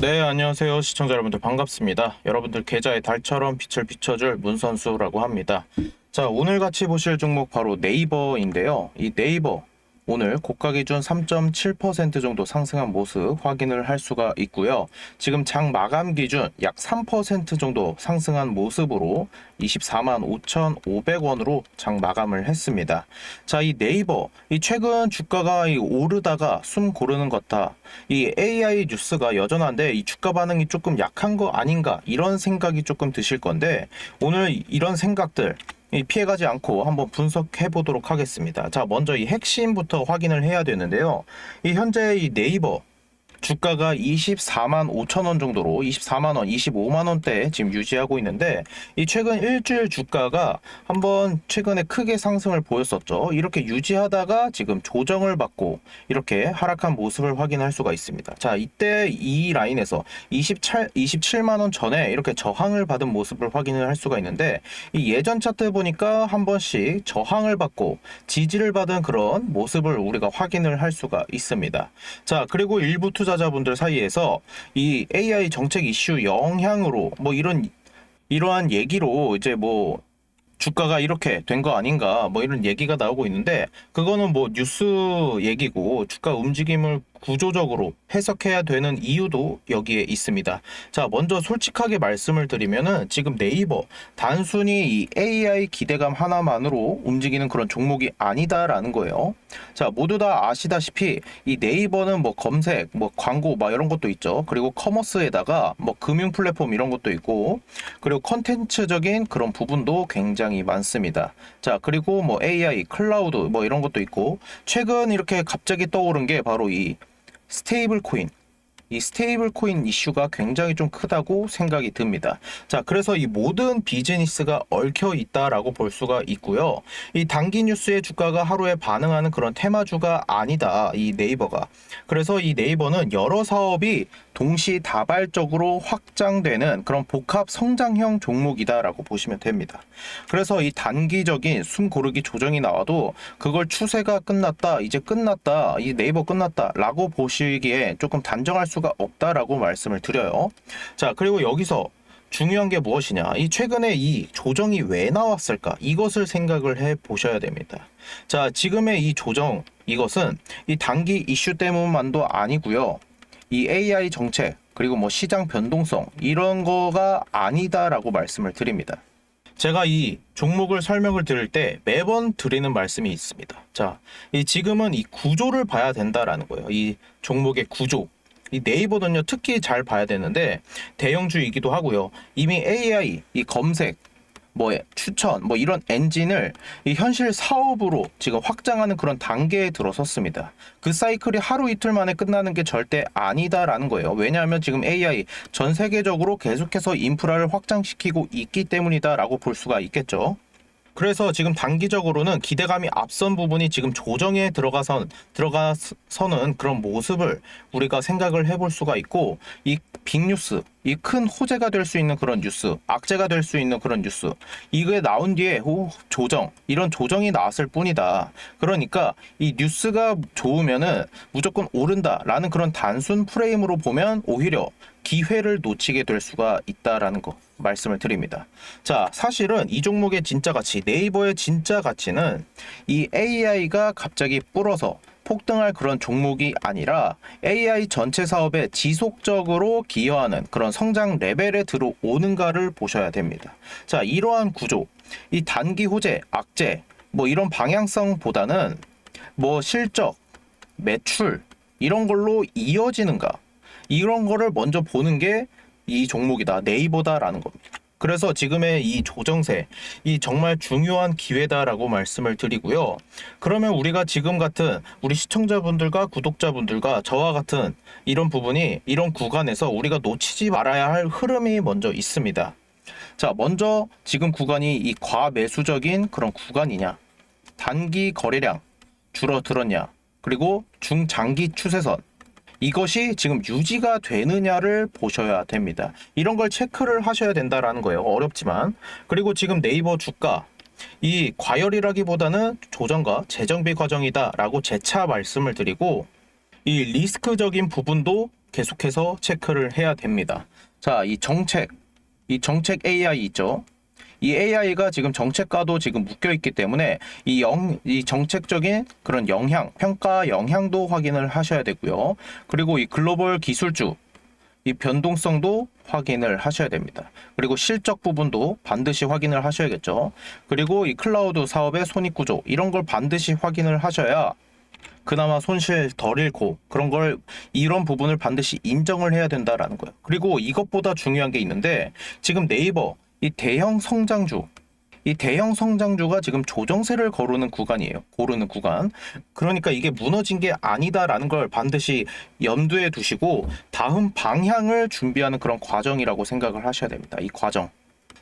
네, 안녕하세요. 시청자 여러분들 반갑습니다. 여러분들 계좌에 달처럼 빛을 비춰줄 문선수라고 합니다. 자, 오늘 같이 보실 종목 바로 네이버인데요. 이 네이버 오늘 고가 기준 3.7% 정도 상승한 모습 확인을 할 수가 있고요. 지금 장 마감 기준 약 3% 정도 상승한 모습으로 24만 5,500원으로 장 마감을 했습니다. 자, 이 네이버 이 최근 주가가 이 오르다가 숨 고르는 것다. 이 AI 뉴스가 여전한데 이 주가 반응이 조금 약한 거 아닌가 이런 생각이 조금 드실 건데 오늘 이런 생각들 이 피해가지 않고 한번 분석해 보도록 하겠습니다. 자, 먼저 이 핵심부터 확인을 해야 되는데요. 이 현재 이 네이버 주가가 24만 5천 원 정도로 24만 원, 25만 원대 지금 유지하고 있는데 이 최근 일주일 주가가 한번 최근에 크게 상승을 보였었죠. 이렇게 유지하다가 지금 조정을 받고 이렇게 하락한 모습을 확인할 수가 있습니다. 자, 이때 이 라인에서 27, 27만 원 전에 이렇게 저항을 받은 모습을 확인을 할 수가 있는데 이 예전 차트 보니까 한 번씩 저항을 받고 지지를 받은 그런 모습을 우리가 확인을 할 수가 있습니다. 자, 그리고 일부 투 자자분들 사이에서 이 AI 정책 이슈 영향으로 뭐 이런 이러한 얘기로 이제 뭐 주가가 이렇게 된 거 아닌가 뭐 이런 얘기가 나오고 있는데 그거는 뭐 뉴스 얘기고 주가 움직임을 구조적으로 해석해야 되는 이유도 여기에 있습니다. 자, 먼저 솔직하게 말씀을 드리면은 지금 네이버 단순히 이 AI 기대감 하나만으로 움직이는 그런 종목이 아니다라는 거예요. 자, 모두 다 아시다시피 이 네이버는 뭐 검색, 뭐 광고 막 이런 것도 있죠. 그리고 커머스에다가 뭐 금융 플랫폼 이런 것도 있고 그리고 컨텐츠적인 그런 부분도 굉장히 많습니다. 자, 그리고 뭐 AI, 클라우드 뭐 이런 것도 있고 최근 이렇게 갑자기 떠오른 게 바로 이 스테이블 코인 이 스테이블 코인 이슈가 굉장히 좀 크다고 생각이 듭니다. 자, 그래서 이 모든 비즈니스가 얽혀 있다라고 볼 수가 있고요. 이 단기 뉴스의 주가가 하루에 반응하는 그런 테마주가 아니다. 이 네이버가. 그래서 이 네이버는 여러 사업이 동시다발적으로 확장되는 그런 복합 성장형 종목이다라고 보시면 됩니다. 그래서 이 단기적인 숨 고르기 조정이 나와도 그걸 추세가 끝났다, 이제 끝났다, 이 네이버 끝났다라고 보시기에 조금 단정할 수가 없다라고 말씀을 드려요. 자, 그리고 여기서 중요한 게 무엇이냐? 이 최근에 이 조정이 왜 나왔을까? 이것을 생각을 해 보셔야 됩니다. 자, 지금의 이 조정 이것은 이 단기 이슈 때문만도 아니고요. 이 AI 정책 그리고 뭐 시장 변동성 이런 거가 아니다라고 말씀을 드립니다. 제가 이 종목을 설명을 드릴 때 매번 드리는 말씀이 있습니다. 자, 이 지금은 이 구조를 봐야 된다라는 거예요. 이 종목의 구조. 이 네이버는요 특히 잘 봐야 되는데 대형주이기도 하고요. 이미 AI 이 검색 뭐 추천 뭐 이런 엔진을 이 현실 사업으로 지금 확장하는 그런 단계에 들어섰습니다. 그 사이클이 하루 이틀 만에 끝나는 게 절대 아니다라는 거예요. 왜냐하면 지금 AI 전 세계적으로 계속해서 인프라를 확장시키고 있기 때문이다라고 볼 수가 있겠죠. 그래서 지금 단기적으로는 기대감이 앞선 부분이 지금 조정에 들어가선 들어가서는 그런 모습을 우리가 생각을 해볼 수가 있고 이 빅뉴스 이 큰 호재가 될 수 있는 그런 뉴스 악재가 될 수 있는 그런 뉴스 이게 나온 뒤에 오 조정 이런 조정이 나왔을 뿐이다. 그러니까 이 뉴스가 좋으면은 무조건 오른다라는 그런 단순 프레임으로 보면 오히려 기회를 놓치게 될 수가 있다라는 거 말씀을 드립니다. 자, 사실은 이 종목의 진짜 가치, 네이버의 진짜 가치는 이 AI가 갑자기 불어서 폭등할 그런 종목이 아니라 AI 전체 사업에 지속적으로 기여하는 그런 성장 레벨에 들어오는가를 보셔야 됩니다. 자, 이러한 구조, 이 단기 호재, 악재, 뭐 이런 방향성보다는 뭐 실적, 매출, 이런 걸로 이어지는가, 이런 거를 먼저 보는 게 이 종목이다 네이버다라는 겁니다. 그래서 지금의 이 조정세 이 정말 중요한 기회다라고 말씀을 드리고요. 그러면 우리가 지금 같은 우리 시청자분들과 구독자분들과 저와 같은 이런 부분이 이런 구간에서 우리가 놓치지 말아야 할 흐름이 먼저 있습니다. 자, 먼저 지금 구간이 이 과매수적인 그런 구간이냐? 단기 거래량 줄어들었냐? 그리고 중장기 추세선 이것이 지금 유지가 되느냐를 보셔야 됩니다. 이런 걸 체크를 하셔야 된다라는 거예요. 어렵지만. 그리고 지금 네이버 주가 이 과열이라기보다는 조정과 재정비 과정이다라고 재차 말씀을 드리고 이 리스크적인 부분도 계속해서 체크를 해야 됩니다. 자, 이 정책, 이 정책 AI 있죠? 이 AI가 지금 정책과도 지금 묶여 있기 때문에 이, 영, 이 정책적인 그런 영향, 평가 영향도 확인을 하셔야 되고요. 그리고 이 글로벌 기술주, 이 변동성도 확인을 하셔야 됩니다. 그리고 실적 부분도 반드시 확인을 하셔야겠죠. 그리고 이 클라우드 사업의 손익 구조, 이런 걸 반드시 확인을 하셔야 그나마 손실 덜 잃고 그런 걸 이런 부분을 반드시 인정을 해야 된다라는 거예요. 그리고 이것보다 중요한 게 있는데 지금 네이버 이 대형 성장주 이 대형 성장주가 지금 조정세를 거르는 구간이에요. 고르는 구간. 그러니까 이게 무너진 게 아니다라는 걸 반드시 염두에 두시고 다음 방향을 준비하는 그런 과정이라고 생각을 하셔야 됩니다. 이 과정.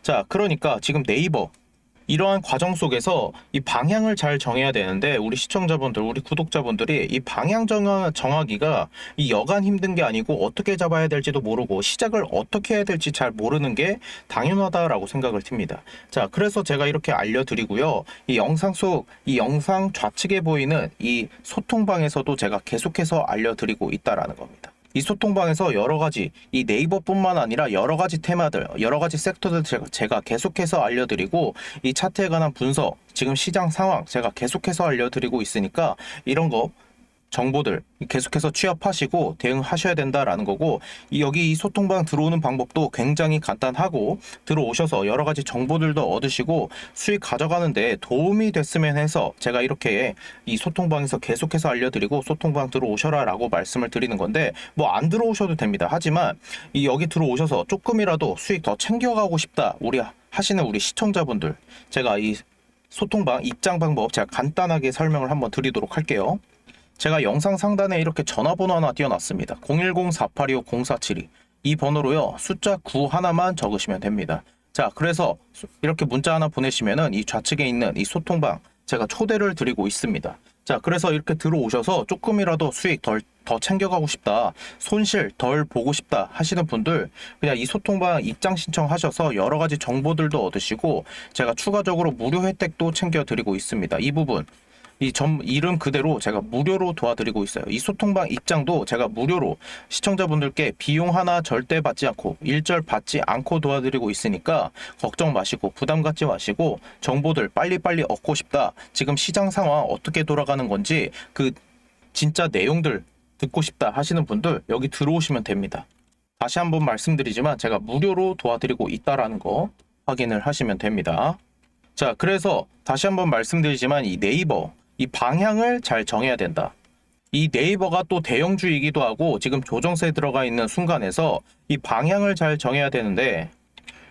자, 그러니까 지금 네이버 이러한 과정 속에서 이 방향을 잘 정해야 되는데 우리 시청자분들, 우리 구독자분들이 이 방향 정하, 정하기가 이 여간 힘든 게 아니고 어떻게 잡아야 될지도 모르고 시작을 어떻게 해야 될지 잘 모르는 게 당연하다라고 생각을 듭니다. 자, 그래서 제가 이렇게 알려드리고요. 이 영상 속, 이 영상 좌측에 보이는 이 소통방에서도 제가 계속해서 알려드리고 있다라는 겁니다. 이 소통방에서 여러 가지 이 네이버뿐만 아니라 여러 가지 테마들, 여러 가지 섹터들 제가, 제가 계속해서 알려드리고 이 차트에 관한 분석, 지금 시장 상황 제가 계속해서 알려드리고 있으니까 이런 거 정보들 계속해서 취합하시고 대응하셔야 된다라는 거고 이 여기 이 소통방 들어오는 방법도 굉장히 간단하고 들어오셔서 여러 가지 정보들도 얻으시고 수익 가져가는데 도움이 됐으면 해서 제가 이렇게 이 소통방에서 계속해서 알려드리고 소통방 들어오셔라라고 말씀을 드리는 건데 뭐 안 들어오셔도 됩니다. 하지만 이 여기 들어오셔서 조금이라도 수익 더 챙겨가고 싶다 우리 하시는 우리 시청자분들 제가 이 소통방 입장 방법 제가 간단하게 설명을 한번 드리도록 할게요. 제가 영상 상단에 이렇게 전화번호 하나 띄워놨습니다. 010-4825-0472. 이 번호로요, 숫자 9 하나만 적으시면 됩니다. 자, 그래서 수- 이렇게 문자 하나 보내시면은 이 좌측에 있는 이 소통방 제가 초대를 드리고 있습니다. 자, 그래서 이렇게 들어오셔서 조금이라도 수익 덜, 더 챙겨가고 싶다, 손실 덜 보고 싶다 하시는 분들 그냥 이 소통방 입장 신청하셔서 여러 가지 정보들도 얻으시고 제가 추가적으로 무료 혜택도 챙겨드리고 있습니다. 이 부분 이 점 이름 그대로 제가 무료로 도와드리고 있어요. 이 소통방 입장도 제가 무료로 시청자분들께 비용 하나 절대 받지 않고 일절 받지 않고 도와드리고 있으니까 걱정 마시고 부담 갖지 마시고 정보들 빨리빨리 얻고 싶다. 지금 시장 상황 어떻게 돌아가는 건지 그 진짜 내용들 듣고 싶다 하시는 분들 여기 들어오시면 됩니다. 다시 한번 말씀드리지만 제가 무료로 도와드리고 있다라는 거 확인을 하시면 됩니다. 자, 그래서 다시 한번 말씀드리지만 이 네이버 이 방향을 잘 정해야 된다. 이 네이버가 또 대형주이기도 하고 지금 조정세에 들어가 있는 순간에서 이 방향을 잘 정해야 되는데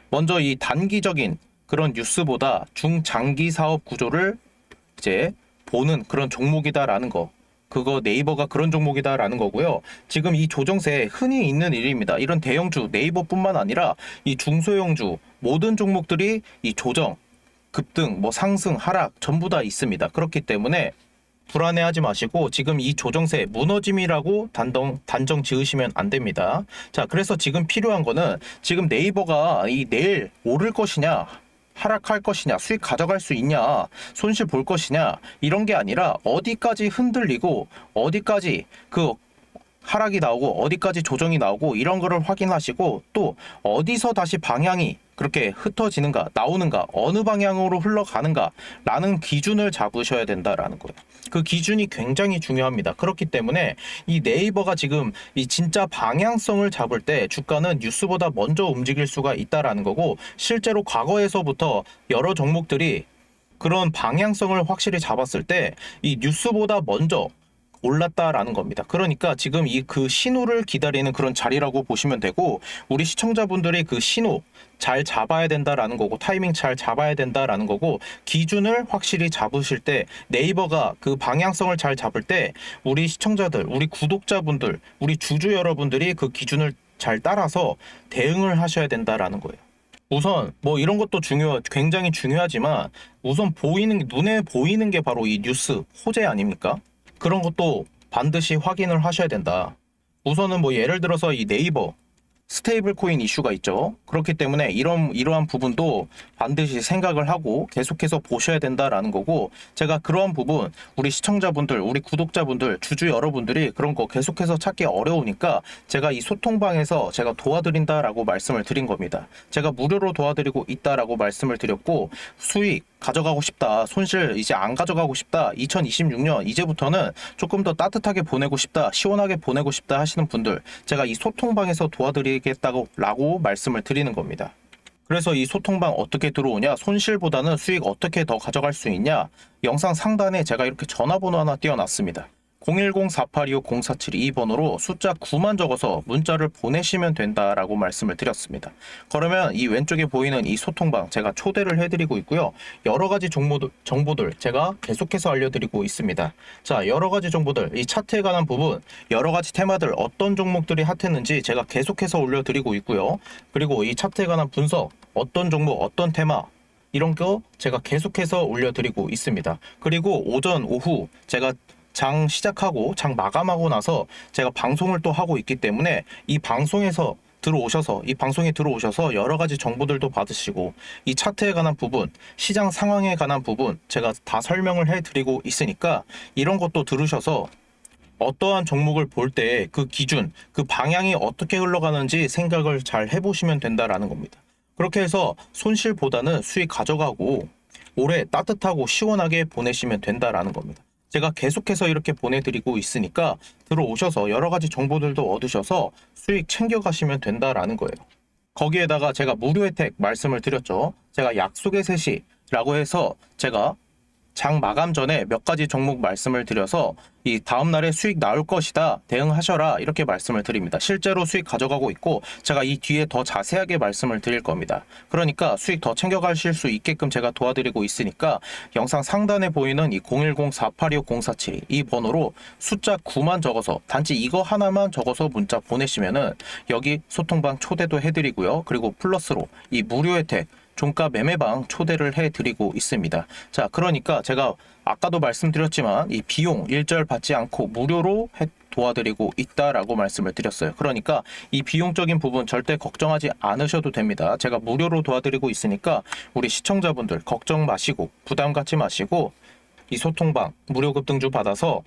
먼저 이 단기적인 그런 뉴스보다 중장기 사업 구조를 이제 보는 그런 종목이다라는 거. 그거 네이버가 그런 종목이다라는 거고요. 지금 이 조정세 흔히 있는 일입니다. 이런 대형주 네이버뿐만 아니라 이 중소형주 모든 종목들이 이 조정 급등, 뭐 상승, 하락 전부 다 있습니다. 그렇기 때문에 불안해하지 마시고 지금 이 조정세 무너짐이라고 단정 단정 지으시면 안 됩니다. 자, 그래서 지금 필요한 거는 지금 네이버가 이 내일 오를 것이냐 하락할 것이냐, 수익 가져갈 수 있냐, 손실 볼 것이냐, 이런 게 아니라 어디까지 흔들리고 어디까지 그 하락이 나오고 어디까지 조정이 나오고 이런 거를 확인하시고 또 어디서 다시 방향이 그렇게 흩어지는가 나오는가 어느 방향으로 흘러가는가 라는 기준을 잡으셔야 된다라는 거예요. 그 기준이 굉장히 중요합니다. 그렇기 때문에 이 네이버가 지금 이 진짜 방향성을 잡을 때 주가는 뉴스보다 먼저 움직일 수가 있다라는 거고 실제로 과거에서부터 여러 종목들이 그런 방향성을 확실히 잡았을 때 이 뉴스보다 먼저 올랐다라는 겁니다. 그러니까 지금 이 그 신호를 기다리는 그런 자리라고 보시면 되고 우리 시청자분들이 그 신호 잘 잡아야 된다라는 거고 타이밍 잘 잡아야 된다라는 거고 기준을 확실히 잡으실 때 네이버가 그 방향성을 잘 잡을 때 우리 시청자들, 우리 구독자분들, 우리 주주 여러분들이 그 기준을 잘 따라서 대응을 하셔야 된다라는 거예요. 우선 뭐 이런 것도 중요 굉장히 중요하지만 우선 보이는 눈에 보이는 게 바로 이 뉴스 호재 아닙니까? 그런 것도 반드시 확인을 하셔야 된다. 우선은 뭐 예를 들어서 이 네이버 스테이블 코인 이슈가 있죠. 그렇기 때문에 이런 이러한 부분도 반드시 생각을 하고 계속해서 보셔야 된다라는 거고 제가 그런 부분 우리 시청자분들, 우리 구독자분들, 주주 여러분들이 그런 거 계속해서 찾기 어려우니까 제가 이 소통방에서 제가 도와드린다라고 말씀을 드린 겁니다. 제가 무료로 도와드리고 있다라고 말씀을 드렸고 수익 가져가고 싶다. 손실 이제 안 가져가고 싶다. 2026년 이제부터는 조금 더 따뜻하게 보내고 싶다. 시원하게 보내고 싶다 하시는 분들 제가 이 소통방에서 도와드리겠다고 라고 말씀을 드리는 겁니다. 그래서 이 소통방 어떻게 들어오냐? 손실보다는 수익 어떻게 더 가져갈 수 있냐? 영상 상단에 제가 이렇게 전화번호 하나 띄워놨습니다. 010-4825-0472 번호로 숫자 9만 적어서 문자를 보내시면 된다라고 말씀을 드렸습니다. 그러면 이 왼쪽에 보이는 이 소통방 제가 초대를 해드리고 있고요. 여러 가지 정보들, 정보들 제가 계속해서 알려드리고 있습니다. 자, 여러 가지 정보들, 이 차트에 관한 부분, 여러 가지 테마들 어떤 종목들이 핫했는지 제가 계속해서 올려드리고 있고요. 그리고 이 차트에 관한 분석, 어떤 종목, 어떤 테마, 이런 거 제가 계속해서 올려드리고 있습니다. 그리고 오전, 오후 제가 장 시작하고 장 마감하고 나서 제가 방송을 또 하고 있기 때문에 이 방송에서 들어오셔서 이 방송에 들어오셔서 여러 가지 정보들도 받으시고 이 차트에 관한 부분, 시장 상황에 관한 부분 제가 다 설명을 해 드리고 있으니까 이런 것도 들으셔서 어떠한 종목을 볼 때 그 기준, 그 방향이 어떻게 흘러가는지 생각을 잘 해보시면 된다라는 겁니다. 그렇게 해서 손실보다는 수익 가져가고 올해 따뜻하고 시원하게 보내시면 된다라는 겁니다. 제가 계속해서 이렇게 보내드리고 있으니까 들어오셔서 여러 가지 정보들도 얻으셔서 수익 챙겨가시면 된다라는 거예요. 거기에다가 제가 무료 혜택 말씀을 드렸죠. 제가 약속의 셋이라고 해서 제가 장 마감 전에 몇 가지 종목 말씀을 드려서 이 다음 날에 수익 나올 것이다 대응하셔라 이렇게 말씀을 드립니다. 실제로 수익 가져가고 있고 제가 이 뒤에 더 자세하게 말씀을 드릴 겁니다. 그러니까 수익 더 챙겨가실 수 있게끔 제가 도와드리고 있으니까 영상 상단에 보이는 이 010-4825-0472 이 번호로 숫자 9만 적어서 단지 이거 하나만 적어서 문자 보내시면은 여기 소통방 초대도 해드리고요. 그리고 플러스로 이 무료 혜택 종가 매매방 초대를 해드리고 있습니다. 자, 그러니까 제가 아까도 말씀드렸지만 이 비용 일절 받지 않고 무료로 해 도와드리고 있다라고 말씀을 드렸어요. 그러니까 이 비용적인 부분 절대 걱정하지 않으셔도 됩니다. 제가 무료로 도와드리고 있으니까 우리 시청자분들 걱정 마시고 부담 갖지 마시고 이 소통방 무료 급등주 받아서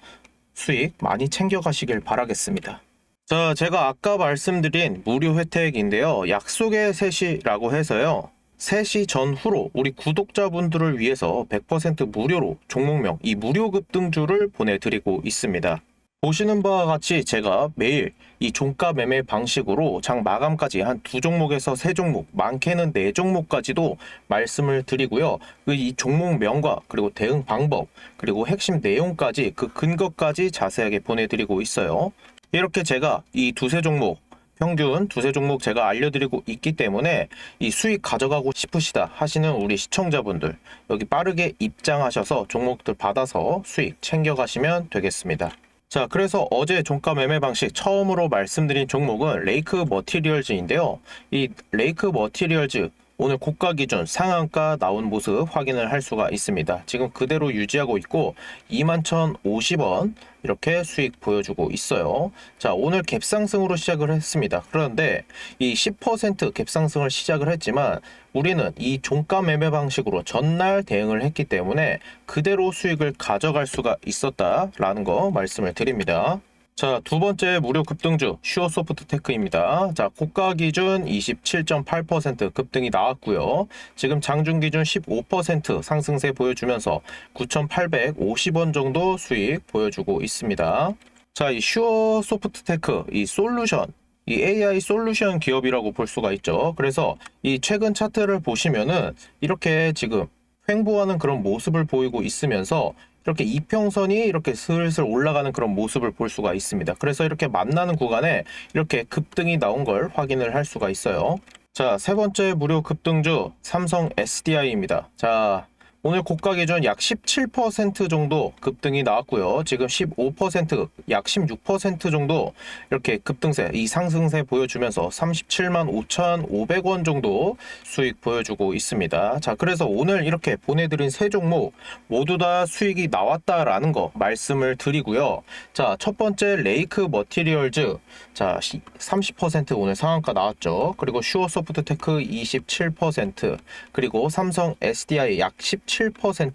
수익 많이 챙겨가시길 바라겠습니다. 자, 제가 아까 말씀드린 무료 혜택인데요. 약속의 셋이라고 해서요. 3시 전후로 우리 구독자분들을 위해서 100% 무료로 종목명 이 무료 급등주를 보내드리고 있습니다. 보시는 바와 같이 제가 매일 이 종가 매매 방식으로 장 마감까지 한 두 종목에서 세 종목, 많게는 네 종목까지도 말씀을 드리고요. 그이 종목명과 그리고 대응 방법, 그리고 핵심 내용까지 그 근거까지 자세하게 보내드리고 있어요. 이렇게 제가 이 두세 종목 평균 두세 종목 제가 알려드리고 있기 때문에 이 수익 가져가고 싶으시다 하시는 우리 시청자분들 여기 빠르게 입장하셔서 종목들 받아서 수익 챙겨가시면 되겠습니다. 자, 그래서 어제 종가 매매 방식 처음으로 말씀드린 종목은 레이크 머티리얼즈인데요. 이 레이크 머티리얼즈 오늘 고가 기준 상한가 나온 모습 확인을 할 수가 있습니다. 지금 그대로 유지하고 있고 21,050원 이렇게 수익 보여주고 있어요. 자, 오늘 갭상승으로 시작을 했습니다. 그런데 이 10% 갭상승을 시작을 했지만 우리는 이 종가 매매 방식으로 전날 대응을 했기 때문에 그대로 수익을 가져갈 수가 있었다라는 거 말씀을 드립니다. 자, 두 번째 무료 급등주 슈어소프트 테크입니다. 자, 고가 기준 27.8% 급등이 나왔고요. 지금 장중 기준 15% 상승세 보여주면서 9,850원 정도 수익 보여주고 있습니다. 자, 이 슈어소프트 테크 이 솔루션 이 AI 솔루션 기업이라고 볼 수가 있죠. 그래서 이 최근 차트를 보시면은 이렇게 지금 횡보하는 그런 모습을 보이고 있으면서 이렇게 이평선이 이렇게 슬슬 올라가는 그런 모습을 볼 수가 있습니다. 그래서 이렇게 만나는 구간에 이렇게 급등이 나온 걸 확인을 할 수가 있어요. 자, 세 번째 무료 급등주 삼성 SDI입니다. 자, 오늘 고가 기준 약 17% 정도 급등이 나왔고요. 지금 15%, 약 16% 정도 이렇게 급등세, 이 상승세 보여주면서 37만 5,500원 정도 수익 보여주고 있습니다. 자, 그래서 오늘 이렇게 보내드린 세 종목 모두 다 수익이 나왔다라는 거 말씀을 드리고요. 자, 첫 번째 레이크 머티리얼즈. 자, 30% 오늘 상한가 나왔죠. 그리고 슈어 소프트테크 27%, 그리고 삼성 SDI 약 17%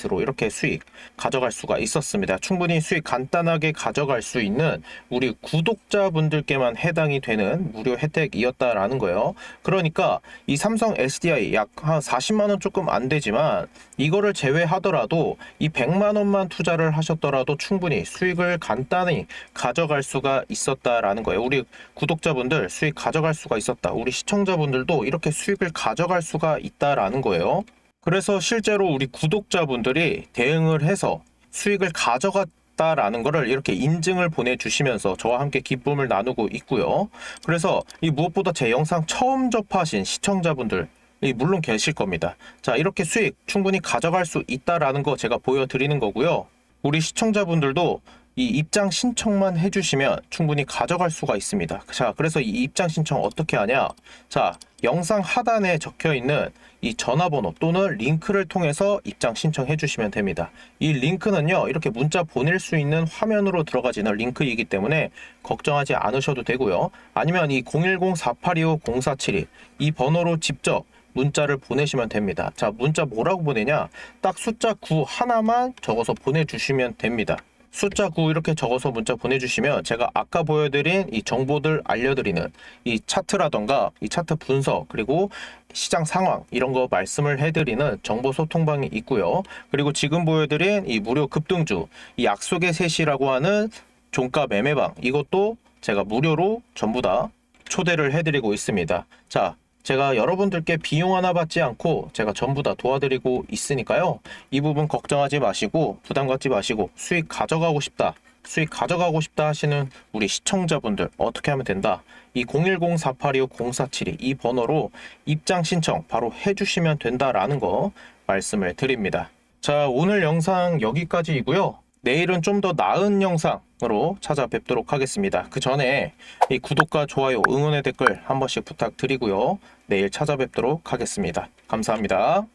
로 이렇게 수익 가져갈 수가 있었습니다. 충분히 수익 간단하게 가져갈 수 있는 우리 구독자분들께만 해당이 되는 무료 혜택이었다라는 거예요. 그러니까 이 삼성 SDI 약 한 40만 원 조금 안 되지만 이거를 제외하더라도 이 100만 원만 투자를 하셨더라도 충분히 수익을 간단히 가져갈 수가 있었다라는 거예요. 우리 구독자분들 수익 가져갈 수가 있었다. 우리 시청자분들도 이렇게 수익을 가져갈 수가 있다라는 거예요. 그래서 실제로 우리 구독자분들이 대응을 해서 수익을 가져갔다라는 거를 이렇게 인증을 보내주시면서 저와 함께 기쁨을 나누고 있고요. 그래서 이 무엇보다 제 영상 처음 접하신 시청자분들 이 물론 계실 겁니다. 자, 이렇게 수익 충분히 가져갈 수 있다라는 거 제가 보여드리는 거고요. 우리 시청자분들도 이 입장 신청만 해주시면 충분히 가져갈 수가 있습니다. 자, 그래서 이 입장 신청 어떻게 하냐? 자, 영상 하단에 적혀 있는 이 전화번호 또는 링크를 통해서 입장 신청해 주시면 됩니다. 이 링크는요, 이렇게 문자 보낼 수 있는 화면으로 들어가지는 링크이기 때문에 걱정하지 않으셔도 되고요. 아니면 이 010-4825-0472 이 번호로 직접 문자를 보내시면 됩니다. 자, 문자 뭐라고 보내냐? 딱 숫자 9 하나만 적어서 보내주시면 됩니다. 숫자 9 이렇게 적어서 문자 보내주시면 제가 아까 보여드린 이 정보들 알려드리는 이 차트라던가 이 차트 분석 그리고 시장 상황 이런 거 말씀을 해드리는 정보 소통방이 있고요. 그리고 지금 보여드린 이 무료 급등주 이 약속의 셋이라고 하는 종가 매매방 이것도 제가 무료로 전부 다 초대를 해드리고 있습니다. 자, 제가 여러분들께 비용 하나 받지 않고 제가 전부 다 도와드리고 있으니까요. 이 부분 걱정하지 마시고 부담 갖지 마시고 수익 가져가고 싶다. 수익 가져가고 싶다 하시는 우리 시청자분들 어떻게 하면 된다. 이 010-4825-0472 이 번호로 입장 신청 바로 해주시면 된다라는 거 말씀을 드립니다. 자, 오늘 영상 여기까지이고요. 내일은 좀 더 나은 영상으로 찾아뵙도록 하겠습니다. 그 전에 이 구독과 좋아요, 응원의 댓글 한 번씩 부탁드리고요. 내일 찾아뵙도록 하겠습니다. 감사합니다.